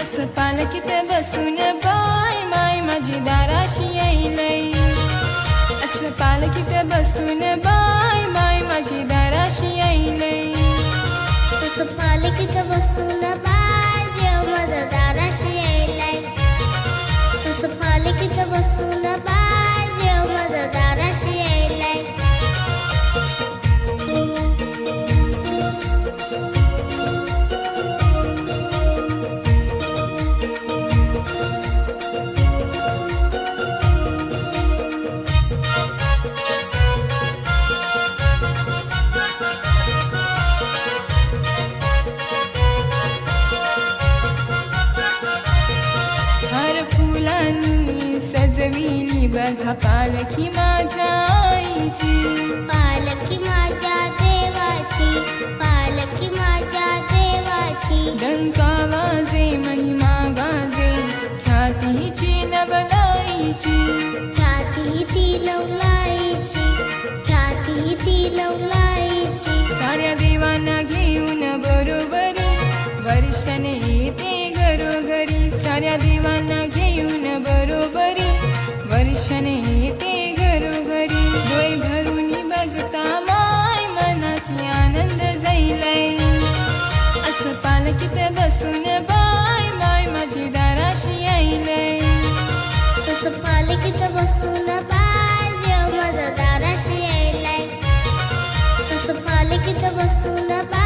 असं पालखीत बसून बाय माय माझी दाराशी येईलय असं पालखीत बसून हर फुलांनी सजविली बघा पालखी माझ्या आईची पालखी माझ्या देवाची पालखी माझ्या देवाची. डंका वाजे महिमा गाजे ख्यातीची नवलाईची. ख्याती ती नवलाईची ख्याती ती नवलाईची. साऱ्या देवांना घेऊन बरोबरी वर्षाने येते साऱ्या देवांना घेऊन बरोबरी. वर्षाने येते घरोघरी. डोळे भरून बघता माय मनासी आनंद जाईलाय असं पालकीत बसून बाय माय माझी दाराशी यायलय. असं पालकीत बसून बाय देव माझा दाराशी यायलाय. असं पालकीत बसून बाय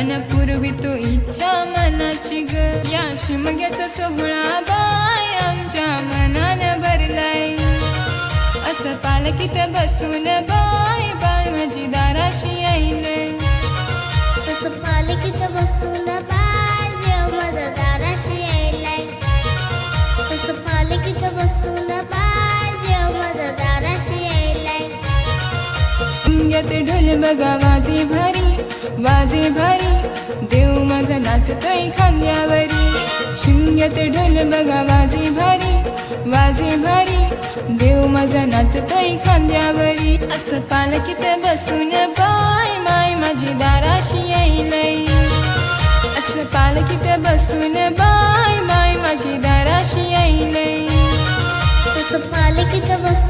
अन पूर्वी तो इच्छा मनाची ग. या शिमग्याचा सोहळा बाय आमच्या मनानं भरलाय. असं पालकीत बसून बाय बाय माझी दाराशी येईल तसं पालखीचं बसून नाचत ढोल बघा वाजे भारी वाजे भारी. देव माझा नाचतोय खांद्यावरी. शिंग्यात ढोल बघा वाजे भारी वाजे भारी. देव माझा नाचतोय खांद्यावरी. असं पालकीत बसून बाय माय माझी दाराशी येईलय असं पालकीत बसून बाय माय माझी दाराशी येईलय असं पालकीत बसून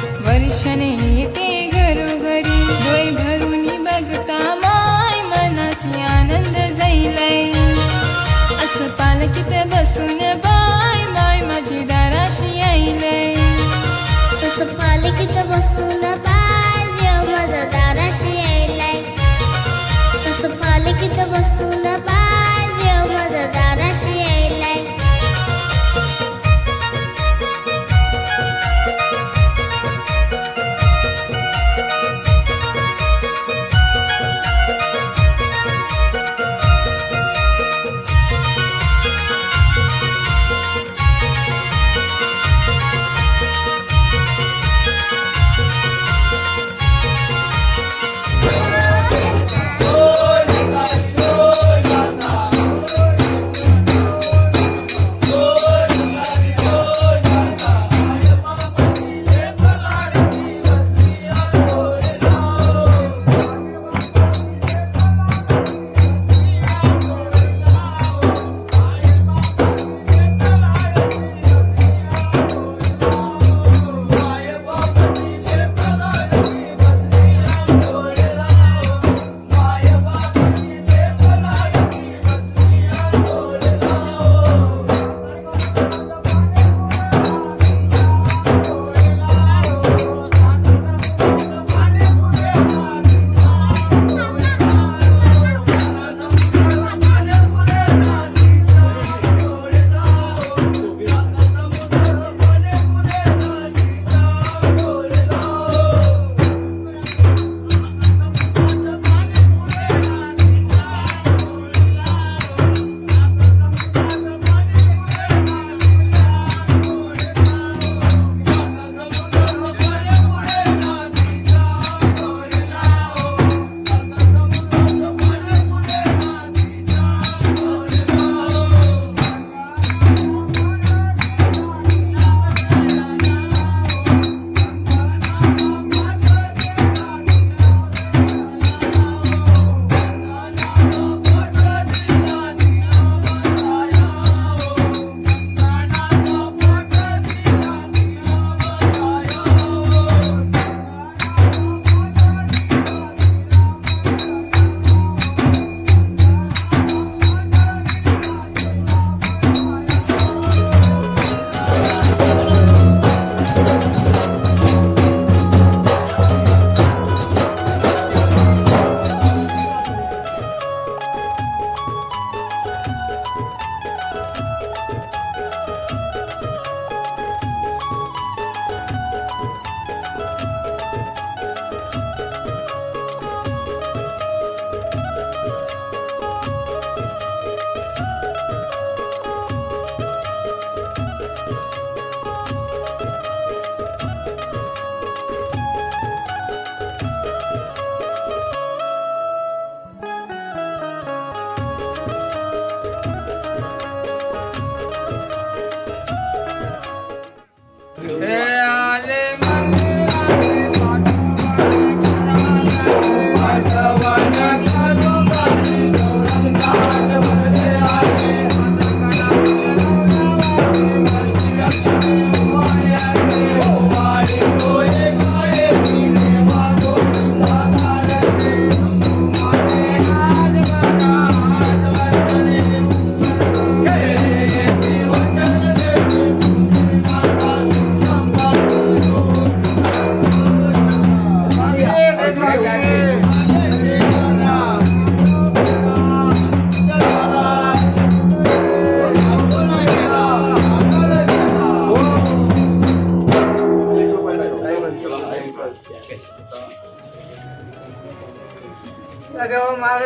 वर्षाने येते घरोघरी. डोळे भरून बघता माय मनासी आनंद जाईलाय असं पालकीत बसून बाय माय माझी दाराशी यायलय. तसं पालकीत बसून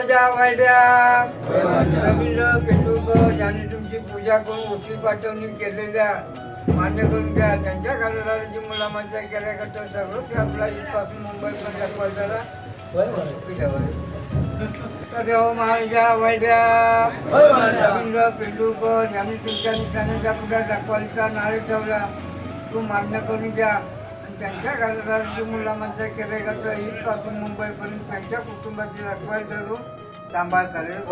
सदैव महाराजा वायद्या रवींद्र पेंडुलकर यांनी तुमची पूजा करून उठी पाठवणी केलेल्या मान्य करून घ्या त्यांच्या कार्यकाळाची मुलामांच्या केल्याकरता सर्व आपला इथपासून मुंबईपर्यंत दाखवायचा सदैव महाराजा वैद्या रवींद्र पेंडुलकर यांनी तुमच्या निशाण्याच्या पुढे दाखवायचा नारळ ठेवला. तू मान्य करून घ्या. त्यांच्या कार्यकाळाची मुलांच्या केल्याकरता इथपासून मुंबईपर्यंत त्यांच्या कुटुंबाची रखवाल करून सांभाळ करेल